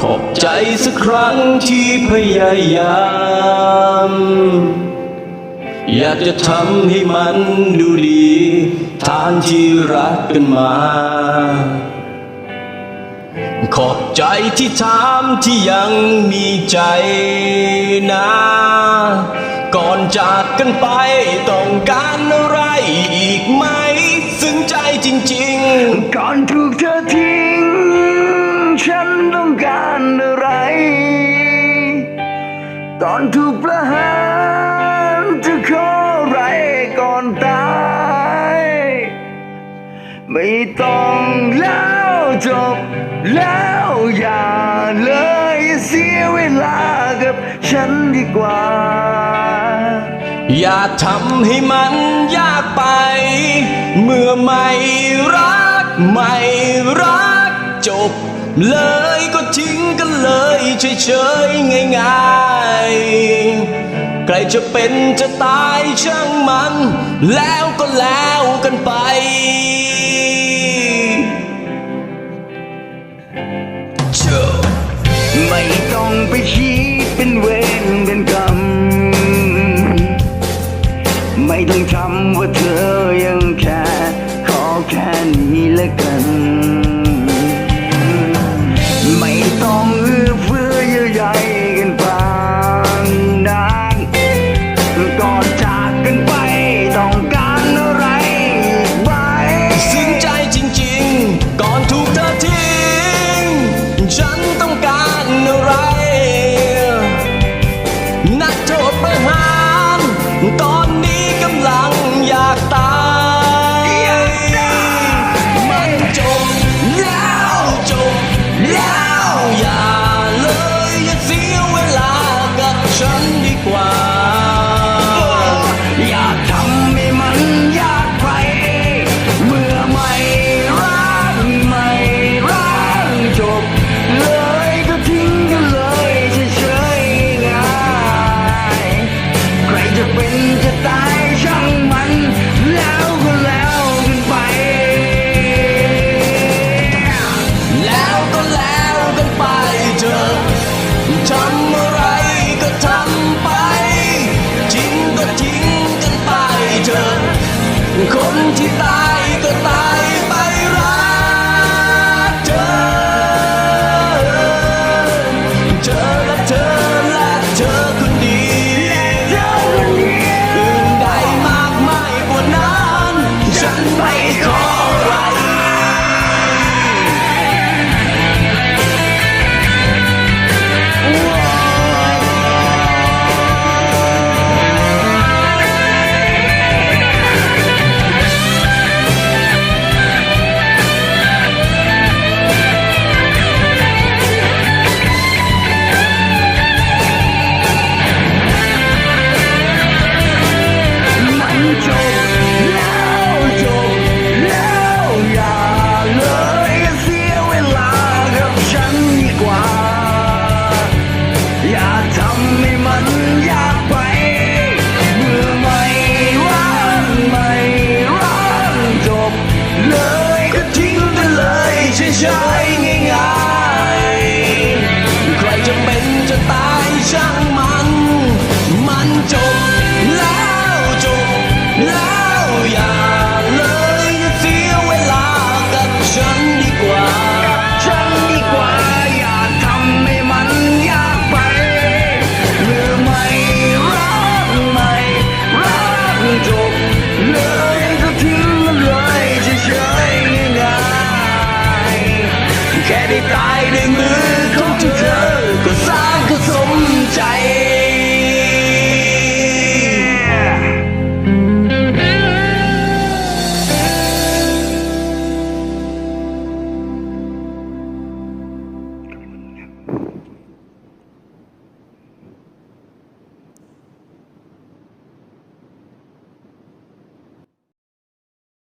ขอบใจสักครั้งที่พยายาม อยากจะทำให้มันดูดีทานที่รักกันมา ขอบใจที่ถามที่ยังมีใจนะ ก่อนจากกันไปต้องการอะไรอีกไหม ซึ้งใจจริงก่อนถูกเธอทิ้ง ต้องการอะไรก่อนถูกประหารจะขออะไรก่อนตาย ไม่ต้องแล้วจบแล้วอย่าเลยเสียเวลากับฉันดีกว่า อย่าทำให้มันยากไป เมื่อไม่รักไม่รักจบ เลยก็ทิ้งกันเลยเฉยๆง่ายๆ ใครจะเป็นจะตายช่างมัน แล้วก็แล้วกันไป แล้วก็แล้วกันไปเถอะทำอะไรก็ทำไปทิ้งก็ทิ้งกันไปเถอะคนที่ตายก็ตายไปรักเธอเธอและเธอและเธอคนดีอื่นใดมากมายกว่านั้นฉันไม่ขอ ช่างมัน มันจบแล้วจบแล้วอย่าเลยเสียเวลากับฉันดีกว่า กับฉันดีกว่า อย่าทำให้มันยากไป หรือไม่รักไม่รักจบเลยก็ทิ้งเลยเฉยๆง่ายๆแค่ได้ตายในมือของเธอ